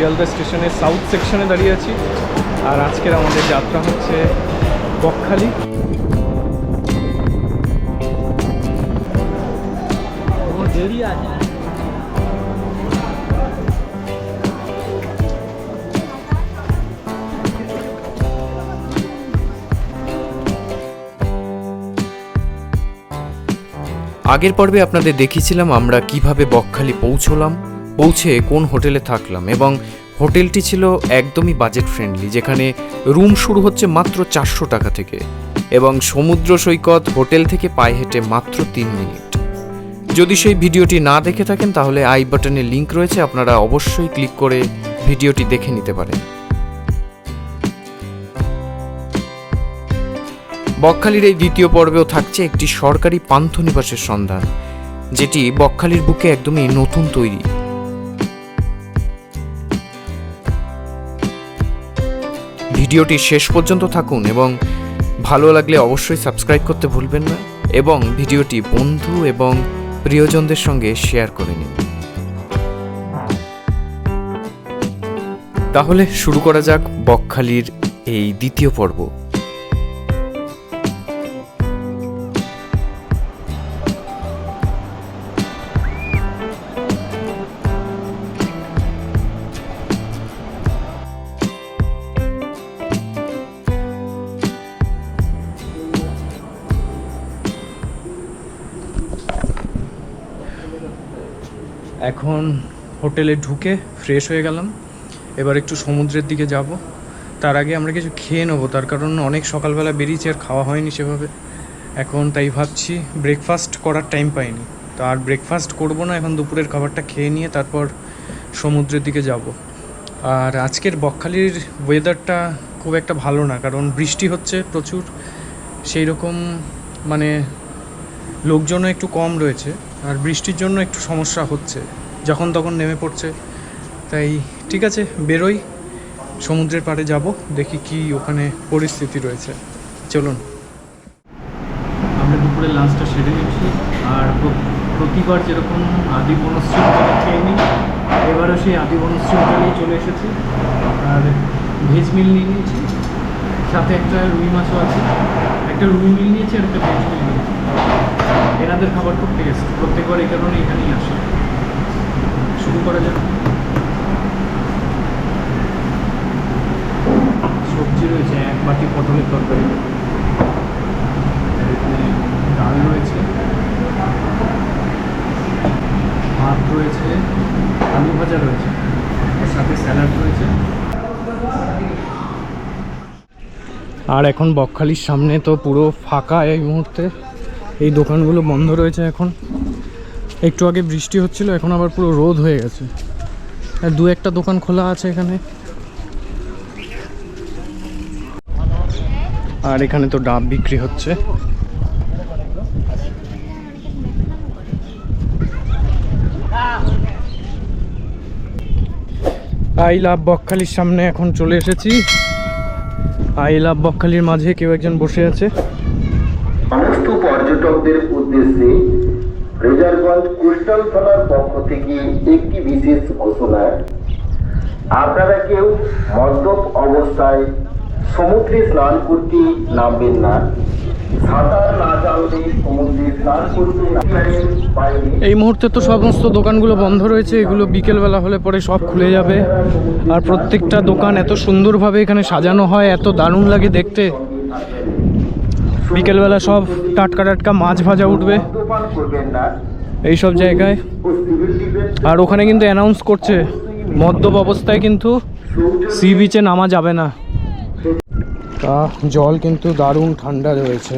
শিয়ালদা স্টেশনের সাউথ সেকশনে দাঁড়িয়ে আছি। আর আজকের আমাদের যাত্রা হচ্ছে বকখালি। আগের পর্বে আপনাদের দেখিয়েছিলাম আমরা কীভাবে বকখালি পৌঁছলাম। পৌঁছে কোন হোটেলে থাকলাম এবং হোটেলটি ছিল একদমই বাজেট ফ্রেন্ডলি যেখানে রুম শুরু হচ্ছে মাত্র চারশো টাকা থেকে এবং সমুদ্র সৈকত হোটেল থেকে পায়ে হেঁটে মাত্র তিন মিনিট। যদি সেই ভিডিওটি না দেখে থাকেন, তাহলে আই বাটনে লিঙ্ক রয়েছে, আপনারা অবশ্যই ক্লিক করে ভিডিওটি দেখে নিতে পারেন। বকখালির এই দ্বিতীয় পর্বেও থাকছে একটি সরকারি পান্থনিবাসের সন্ধান, যেটি বকখালির বুকে একদমই নতুন তৈরি। ভিডিওটি শেষ পর্যন্ত থাকুন এবং ভালো লাগলে অবশ্যই সাবস্ক্রাইব করতে ভুলবেন না এবং ভিডিওটি বন্ধু এবং প্রিয়জনদের সঙ্গে শেয়ার করে নিন। তাহলে শুরু করা যাক বকখালির এই দ্বিতীয় পর্ব। এখন হোটেলে ঢুকে ফ্রেশ হয়ে গেলাম। এবার একটু সমুদ্রের দিকে যাব। তার আগে আমরা কিছু খেয়ে নেব, তার কারণ অনেক সকালবেলা বেরিয়েছি আর খাওয়া হয়নি সেভাবে। এখন তাই ভাবছি ব্রেকফাস্ট করার টাইম পাইনি। তো আর ব্রেকফাস্ট করব না, এখন দুপুরের খাবারটা খেয়ে নিয়ে তারপর সমুদ্রের দিকে যাব। আর আজকের বকখালির ওয়েদারটা খুব একটা ভালো না, কারণ বৃষ্টি হচ্ছে প্রচুর। সেই রকম মানে লোকজনও একটু কম রয়েছে। আর বৃষ্টির জন্য একটু সমস্যা হচ্ছে। যখন তখন নেমে পড়ছে। তাই ঠিক আছে, বেরোই। সমুদ্রের পাড়ে যাব, দেখি কি ওখানে পরিস্থিতি রয়েছে। চলুন। আমরা দুপুরে লাঞ্চটা সেরে নিচ্ছি। আর প্রতিবার যেরকম আদি বনশ্রী খেয়ে নিই, এবারও সেই আদি বনশ্রী হোটেলেই চলে এসেছি। আর ভেজ মিল নিয়ে নিয়েছি। সাথে একটা রুই মাছও আছে। একটা রুই মিল নিয়েছি আর একটা ভেজ মিল নিয়েছি। এনাদের খাবার খুব টেস্ট প্রত্যেকবার এই কারণে এখানেই আসে। শুরু করা যাক। সবজি রয়েছে, এক বাটি পটলের তরকারি। এখানে ডাল রয়েছে। ভাত রয়েছে, আলু ভাজা রয়েছে সাথে স্যালাড রয়েছে। আর এখন বকখালির সামনে তো পুরো ফাঁকা এই মুহূর্তে। এই দোকানগুলো বন্ধ রয়েছে এখন। একটু আগে বৃষ্টি হচ্ছিল, এখন আবার পুরো রোদ হয়ে গেছে। আর দু একটা দোকান খোলা আছে এখানে। আর এখানে তো ডাব বিক্রি হচ্ছে। আই লাভ বকখালির সামনে এখন চলে এসেছি। আই লাভ বকখালির মাঝে কেউ একজন বসে আছে। সমস্ত পর্যটকদের উদ্দেশ্যে রেজারগঞ্জ কোস্টাল থানার পক্ষ থেকে একটি বিশেষ ঘোষণা। আপনারা কেউ মদ্যপ অবস্থায় সমুদ্রে স্নান করতে নামবেন না। এই মুহূর্তে তো সমস্ত দোকানগুলো বন্ধ রয়েছে, এগুলো বিকেলবেলা হলে পরে সব খুলে যাবে। আর প্রত্যেকটা দোকান এত সুন্দরভাবে এখানে সাজানো হয়, এত দারুণ লাগে দেখতে। বিকেলবেলা সব টাটকা টাটকা মাছ ভাজা উঠবে এই সব জায়গায়। আর ওখানে কিন্তু অ্যানাউন্স করছে, মদ্যপ অবস্থায় কিন্তু সি বিচে নামা যাবে না। তা জল কিন্তু দারুণ ঠান্ডা রয়েছে।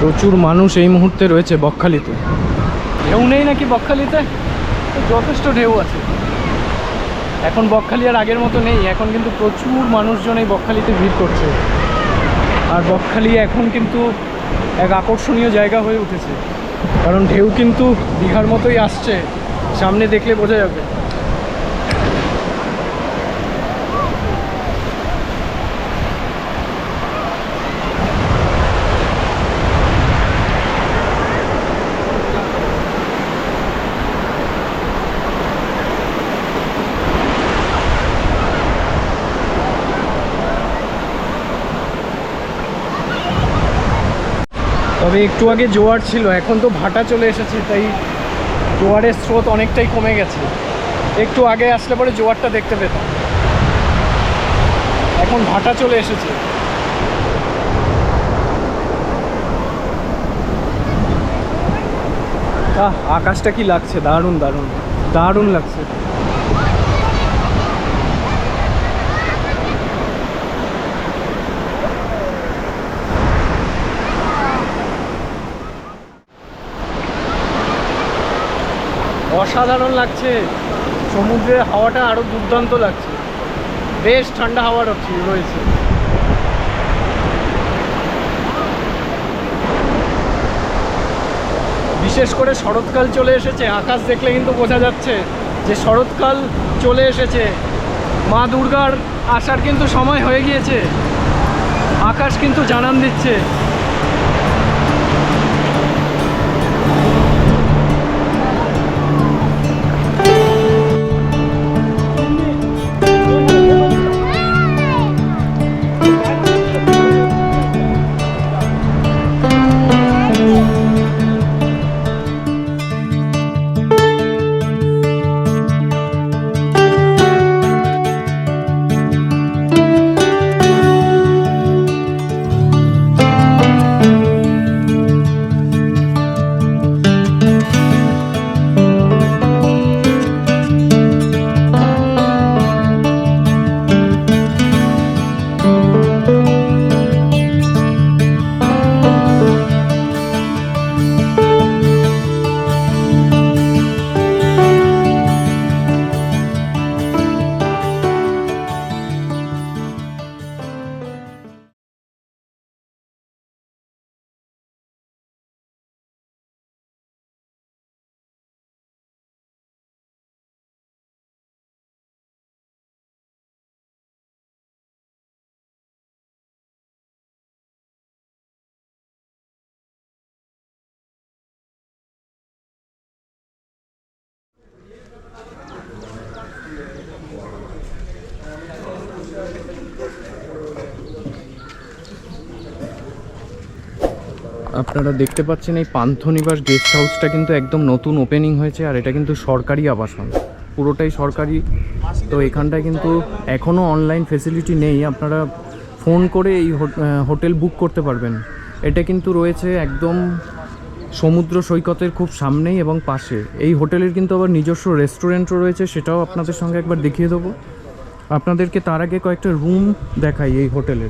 প্রচুর মানুষ এই মুহূর্তে রয়েছে বকখালিতে। ঢেউ নেই নাকি বকখালিতে? যথেষ্ট ঢেউ আছে। এখন বকখালি আর আগের মতো নেই। এখন কিন্তু প্রচুর মানুষজন এই বকখালিতে ভিড় করছে। আর বকখালি এখন কিন্তু এক আকর্ষণীয় জায়গা হয়ে উঠেছে। কারণ ঢেউ কিন্তু দীঘার মতোই আসছে। সামনে দেখলে বোঝা যাবে। তবে একটু আগে জোয়ার ছিল, এখন তো ভাটা চলে এসেছে, তাই জোয়ারের স্রোত অনেকটাই কমে গেছে। একটু আগে আসলে পরে জোয়ারটা দেখতে পেতাম। এখন ভাটা চলে এসেছে। আকাশটা কি লাগছে? দারুণ দারুণ। দারুণ লাগছে। অসাধারণ লাগছে। সমুদ্রের হাওয়াটা আরও দুর্দান্ত লাগছে। বেশ ঠান্ডা হাওয়া রয়েছে বিশেষ করে শরৎকাল চলে এসেছে, আকাশ দেখলে কিন্তু বোঝা যাচ্ছে যে শরৎকাল চলে এসেছে। মা দুর্গার আসার কিন্তু সময় হয়ে গিয়েছে। আকাশ কিন্তু জানান দিচ্ছে। আপনারা দেখতে পাচ্ছেন এই পান্থনিবাস গেস্ট হাউসটা কিন্তু একদম নতুন ওপেনিং হয়েছে আর এটা কিন্তু সরকারি আবাসন। পুরোটাই সরকারি। তো এখানটায় কিন্তু এখনও অনলাইন ফেসিলিটি নেই। আপনারা ফোন করে এই হোট- হোটেল বুক করতে পারবেন। এটা কিন্তু রয়েছে একদম সমুদ্র সৈকতের খুব সামনেই এবং পাশে। এই হোটেলের কিন্তু আবার নিজস্ব রেস্টুরেন্টও রয়েছে, সেটাও আপনাদের সঙ্গে একবার দেখিয়ে দেবো। আপনাদেরকে তার আগে কয়েকটা রুম দেখাই এই হোটেলের।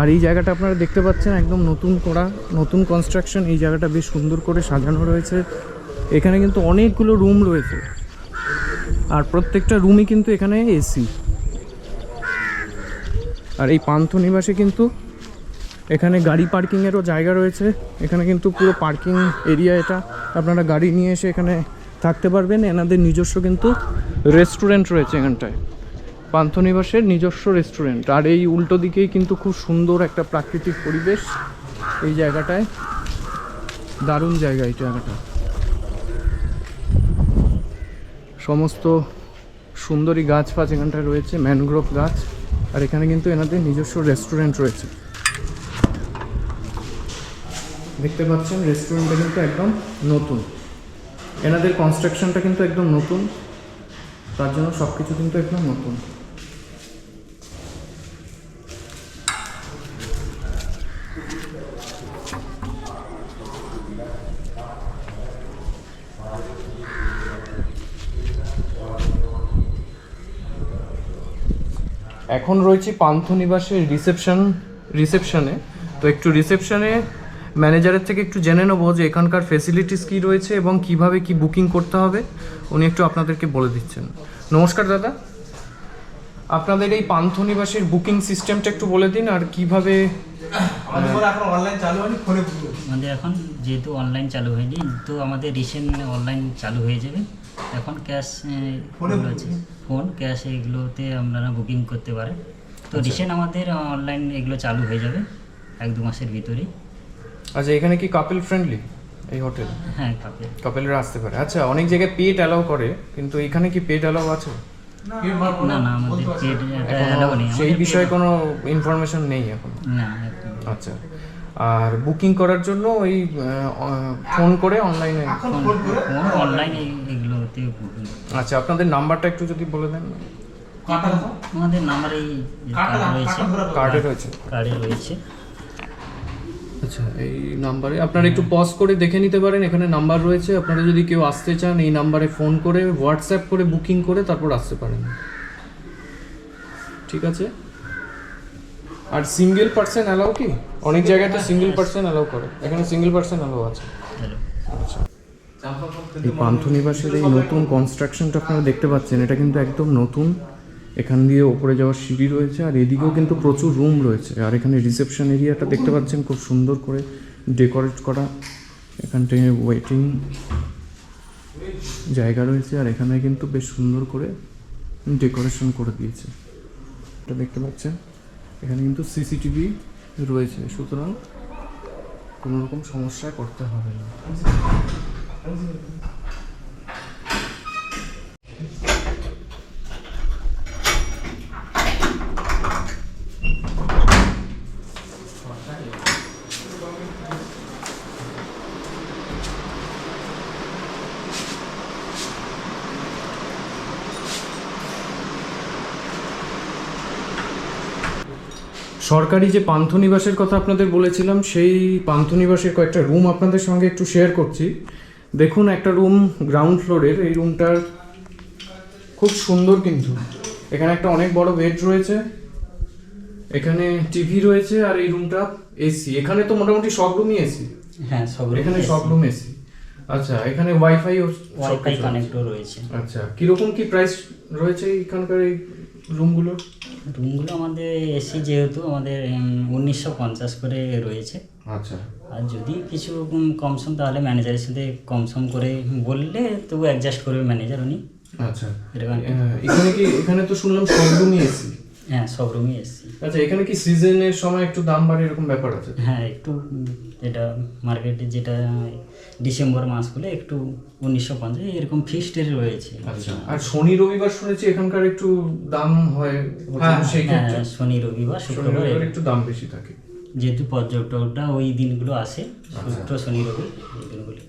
আর এই জায়গাটা আপনারা দেখতে পাচ্ছেন একদম নতুন করা, নতুন কনস্ট্রাকশন এই জায়গাটা বেশ সুন্দর করে সাজানো রয়েছে। এখানে কিন্তু অনেকগুলো রুম রয়েছে। আর প্রত্যেকটা রুমই কিন্তু এখানে এসি আর এই পান্থ নিবাসে কিন্তু এখানে গাড়ি পার্কিংয়েরও জায়গা রয়েছে। এখানে কিন্তু পুরো পার্কিং এরিয়া এটা। আপনারা গাড়ি নিয়ে এসে এখানে থাকতে পারবেন। এনাদের নিজস্ব কিন্তু রেস্টুরেন্ট রয়েছে এখানটায়। পান্থনিবাসের নিজস্ব রেস্টুরেন্ট আর এই উল্টো দিকেই কিন্তু খুব সুন্দর একটা প্রাকৃতিক পরিবেশ এই জায়গাটায়। দারুণ জায়গা এই জায়গাটা। সমস্ত সুন্দরী গাছ ফাছ এখানটায় রয়েছে ম্যানগ্রোভ গাছ। আর এখানে কিন্তু এনাদের নিজস্ব রেস্টুরেন্ট রয়েছে। দেখতে পাচ্ছেন রেস্টুরেন্টটা কিন্তু একদম নতুন। এনাদের কনস্ট্রাকশনটা কিন্তু একদম নতুন। তার জন্য সব কিছু কিন্তু একদম নতুন। এখন রয়েছে পান্থনিবাসের রিসেপশন রিসেপশনে তো একটু রিসেপশনে ম্যানেজারের থেকে একটু জেনে নেব যে এখানকার ফেসিলিটিস কী রয়েছে এবং কীভাবে কি বুকিং করতে হবে। উনি একটু আপনাদেরকে বলে দিচ্ছেন। নমস্কার দাদা। আপনাদের এই পান্থনিবাসের বুকিং সিস্টেমটা একটু বলে দিন আর কীভাবে আমাদের এখন অনলাইন চালু হয়নি ফোনে আমাদের এখন যেহেতু অনলাইন চালু হয়নি তো আমাদের রিসেন্ট অনলাইন চালু হয়ে যাবে। এখন ক্যাশ ফোনে আছে। ফোন ক্যাশ এগুলোতে আপনারা বুকিং করতে পারেন। তো রিসেন্ট আমাদের অনলাইন এগুলো চালু হয়ে যাবে এক দু মাসের ভিতরেই। আচ্ছা এখানে কি কাপেল ফ্রেন্ডলি এই হোটেল হ্যাঁ কাপে কাপেলরা আসতে পারে। আচ্ছা অনেক জায়গায় পেট অ্যালাউ করে কিন্তু এখানে কি পেট অ্যালাউ আছে? না না আমাদের অ্যালাউ নেই সেই বিষয়ে কোনো ইনফরমেশন নেই এখন। না আচ্ছা আর বুকিং করার জন্য ওই ফোন করে অনলাইনে এখন ফোন করে? ফোন অনলাইন এগুলোতে বুকিং আচ্ছা আপনাদের নাম্বারটা একটু যদি বলে দেন। আমাদের নাম্বার এই কার্ড রয়েছে। কার্ডে রয়েছে। কার্ডে রয়েছে। আচ্ছা এই নাম্বারে আপনারা একটু পজ করে দেখে নিতে পারেন এখানে নাম্বার রয়েছে। আপনারা যদি কেউ আসতে চান এই নাম্বারে ফোন করে হোয়াটসঅ্যাপ করে বুকিং করে তারপর আসতে পারেন। ঠিক আছে? আর সিঙ্গেল পার্সন অ্যালাউ কি? অনেক জায়গায় তো সিঙ্গেল পার্সন অ্যালাউ করে। এখানে সিঙ্গেল পার্সন অ্যালাউ আছে। হ্যালো এই পান্থনিবাসের এই নতুন কনস্ট্রাকশনটা আপনারা দেখতে পাচ্ছেন, এটা কিন্তু একদম নতুন। এখান দিয়ে ওপরে যাওয়ার সিঁড়ি রয়েছে, আর এদিকেও কিন্তু প্রচুর রুম রয়েছে। আর এখানে রিসেপশন এরিয়াটা দেখতে পাচ্ছেন খুব সুন্দর করে ডেকোরেট করা। এখানটায় ওয়েটিং জায়গা রয়েছে, আর এখানে কিন্তু বেশ সুন্দর করে ডেকোরেশন করে দিয়েছে। এটা দেখতে পাচ্ছেন, এখানে কিন্তু সিসিটিভি রয়েছে, সুতরাং কোনো রকম সমস্যায় করতে হবে না। সরকারি যে পান্থনিবাসের কথা আপনাদের বলেছিলাম, সেই পান্থনিবাসের কয়েকটা রুম আপনাদের সঙ্গে একটু শেয়ার করছি। দেখুন একটা রুম গ্রাউন্ড ফ্লোরের এই রুমটার খুব সুন্দর কিন্তু। এখানে একটা অনেক বড় বেড রয়েছে এখানে টিভি রয়েছে আর এই রুমটা এসি এখানে তো মোটামুটি সব রুমই এসি হ্যাঁ সব এখানে সব রুম এসি আচ্ছা এখানে ওয়াইফাই ওয়াইফাই কানেক্টও রয়েছে। আচ্ছা কীরকম কি প্রাইস রয়েছে এখানকার এই রুমগুলোর রুমগুলো আমাদের এসি যেহেতু আমাদের উনিশশো পঞ্চাশ করে রয়েছে। আচ্ছা। আর যদি কিছু কমসম তাহলে ম্যানেজারের সাথে কমসম করে বললে তবু অ্যাডজাস্ট করবে ম্যানেজার উনি। আচ্ছা। এরকম এখানে কি এখানে তো শুনলাম সব রুমই এসি হ্যাঁ সব রুমই এসছি আচ্ছা এখানে কি সিজনের সময় একটু দাম বাড়ে এরকম ব্যাপার আছে? হ্যাঁ একটু যেটা মার্কেটে যেটা ডিসেম্বর মাসগুলো একটু উনিশশো পঞ্চাশ এরকম ফিক্সড রয়েছে। আচ্ছা। আর শনি রবিবার শুনেছি এখানকার একটু দাম হয় হ্যাঁ, সেই হ্যাঁ ক্ষেত্রে। শনি রবিবার শুক্রবার একটু দাম বেশি থাকে। যেহেতু পর্যটকরা ওই দিনগুলো আসে শুক্র শনি রবি এই দিনগুলো।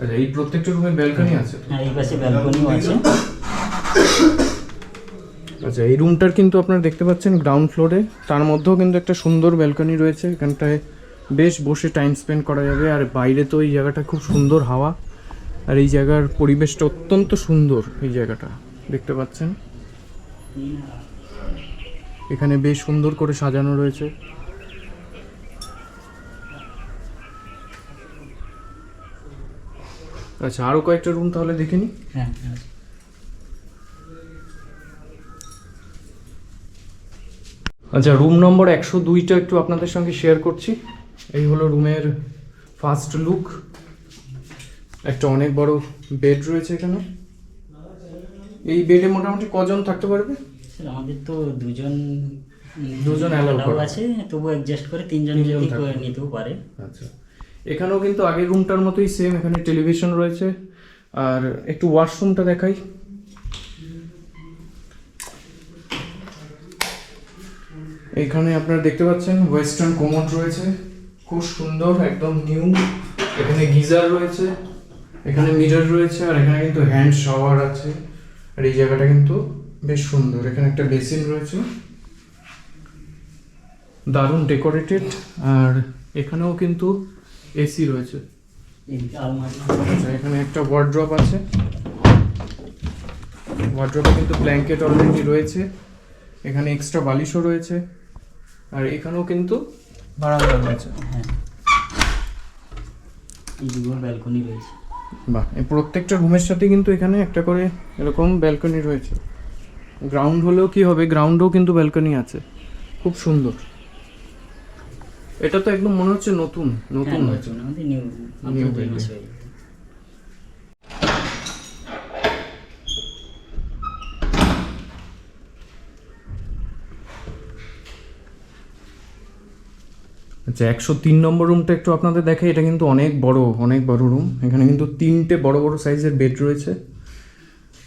আচ্ছা এই প্রত্যেকটা রুমে ব্যালকনি আছে হ্যাঁ এই পাশে ব্যালকনিও আছে। আচ্ছা এই রুমটার কিন্তু আপনারা দেখতে পাচ্ছেন গ্রাউন্ড ফ্লোরে তার মধ্যেও কিন্তু একটা সুন্দর ব্যালকনি রয়েছে। এখানটায় বেশ বসে টাইম স্পেন্ড করা যাবে। আর বাইরে তো এই জায়গাটা খুব সুন্দর হাওয়া। আর এই জায়গার পরিবেশটা অত্যন্ত সুন্দর এই জায়গাটা। দেখতে পাচ্ছেন? এখানে বেশ সুন্দর করে সাজানো রয়েছে। আচ্ছা আরও কয়েকটা রুম তাহলে দেখে নিই হ্যাঁ হ্যাঁ। আচ্ছা রুম নম্বর একশো দুইটা একটু আপনাদের সঙ্গে শেয়ার করছি। এই হলো রুমের ফার্স্ট লুক একটা অনেক বড় বেড রয়েছে এখানে। এই বেডে মোটামুটি কজন থাকতে পারবে? আমাদের তো দুজন দুজন allow আছে তবু অ্যাডজাস্ট করে তিনজন যদি। করে নিতেও পারে। আচ্ছা। এখানেও কিন্তু আগের রুমটার মতোই সেম এখানে টেলিভিশন রয়েছে। আর একটু ওয়াশরুমটা দেখাই। এখানে আপনারা দেখতে পাচ্ছেন ওয়েস্টার্ন কোমোড রয়েছে। খুব সুন্দর, একদম নিউ এখানে গিজার রয়েছে, এখানে মিরর রয়েছে, আর এখানে কিন্তু হ্যান্ড শাওয়ার আছে। আর এই জায়গাটা কিন্তু বেশ সুন্দর। এখানে একটা বেসিন রয়েছে। দারুণ ডেকোরেটেড আর এখানেও কিন্তু এসি রয়েছে। আচ্ছা এখানে একটা ওয়ার্ড্রপ আছে। ওয়ার্ড্রপে কিন্তু ব্ল্যাঙ্কেট অলরেডি রয়েছে। এখানে এক্সট্রা বালিশও রয়েছে। আর এখানেও কিন্তু বারান্দা রয়েছে। হ্যাঁ। এই দুটো ব্যালকনি রয়েছে। বাহ এই প্রত্যেকটা রুমের সাথে কিন্তু এখানে একটা করে এরকম ব্যালকনি রয়েছে। গ্রাউন্ড হলেও কি হবে? গ্রাউন্ডেও কিন্তু ব্যালকনি আছে। খুব সুন্দর। এটা তো একদম মনে হচ্ছে নতুন নতুন হ্যাঁ হয়েছে। আমাদের নিউ New দুই building. মাস হয়ে গেছে। আচ্ছা একশো তিন নম্বর রুমটা একটু আপনাদের দেখে এটা কিন্তু অনেক বড় অনেক বড় রুম এখানে কিন্তু তিনটে বড় বড় সাইজের বেড রয়েছে।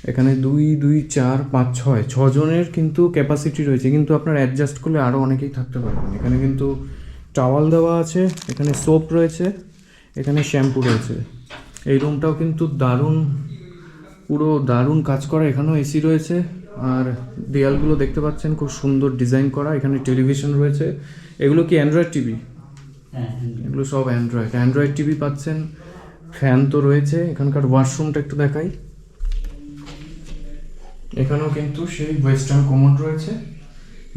এখানে দুই দুই, চার, পাঁচ, ছয়, ছজনের কিন্তু ক্যাপাসিটি রয়েছে। কিন্তু আপনার অ্যাডজাস্ট করলে আরও অনেকেই থাকতে পারবেন। এখানে কিন্তু টাওয়াল দেওয়া আছে, এখানে সোপ রয়েছে, এখানে শ্যাম্পু রয়েছে। এই রুমটাও কিন্তু দারুণ, পুরো দারুণ কাজ করা। এখানেও এসি রয়েছে, আর দেয়ালগুলো দেখতে পাচ্ছেন খুব সুন্দর ডিজাইন করা। এখানে টেলিভিশন রয়েছে। এগুলো কি অ্যান্ড্রয়েড টিভি এগুলো সব অ্যান্ড্রয়েড অ্যান্ড্রয়েড টিভি পাচ্ছেন ফ্যান তো রয়েছে। এখানকার ওয়াশরুমটা একটু দেখাই। এখানেও কিন্তু সেই ওয়েস্টার্ন কোমোড রয়েছে।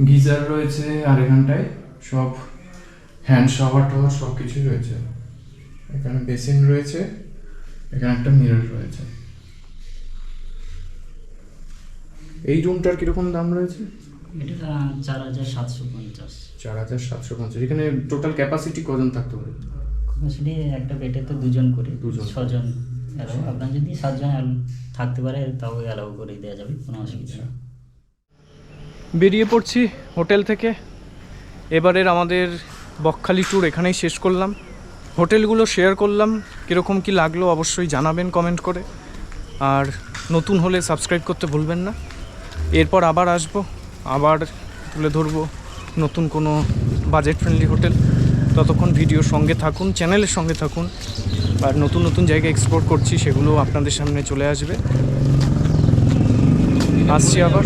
গিজার রয়েছে আর এখানটায় সব হ্যান্ড শাওয়ার টাওয়ার সব কিছুই রয়েছে। এখানে বেসিন রয়েছে, এখানে একটা মিরর রয়েছে। এই রুমটার কীরকম দাম রয়েছে? এটা চার হাজার সাতশো পঞ্চাশ। চার হাজার সাতশো পঞ্চাশ। এখানে টোটাল ক্যাপাসিটি কজন থাকতে পারে? আসলে একটা বেডে তো দুজন করে দুজন। ছজন। অ্যালাউ আপনার যদি সাতজন থাকতে পারে তাও অ্যালাউ করে দেওয়া যাবে কোনো অসুবিধা নেই। বেরিয়ে পড়ছি হোটেল থেকে। এবারের আমাদের বকখালি ট্যুর এখানেই শেষ করলাম। হোটেলগুলো শেয়ার করলাম কীরকম কি লাগল অবশ্যই জানাবেন কমেন্ট করে। আর নতুন হলে সাবস্ক্রাইব করতে ভুলবেন না। এরপর আবার আসব। আবার তুলে ধরবো নতুন কোনো বাজেট ফ্রেন্ডলি হোটেল ততক্ষণ ভিডিওর সঙ্গে থাকুন চ্যানেলের সঙ্গে থাকুন। আর নতুন নতুন জায়গা এক্সপ্লোর করছি, সেগুলো আপনাদের সামনে চলে আসবে। আসছি আবার।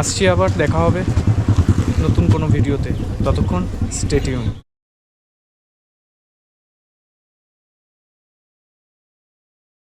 আসছি আবার, দেখা হবে নতুন কোনো ভিডিওতে ততক্ষণ স্টেটিউন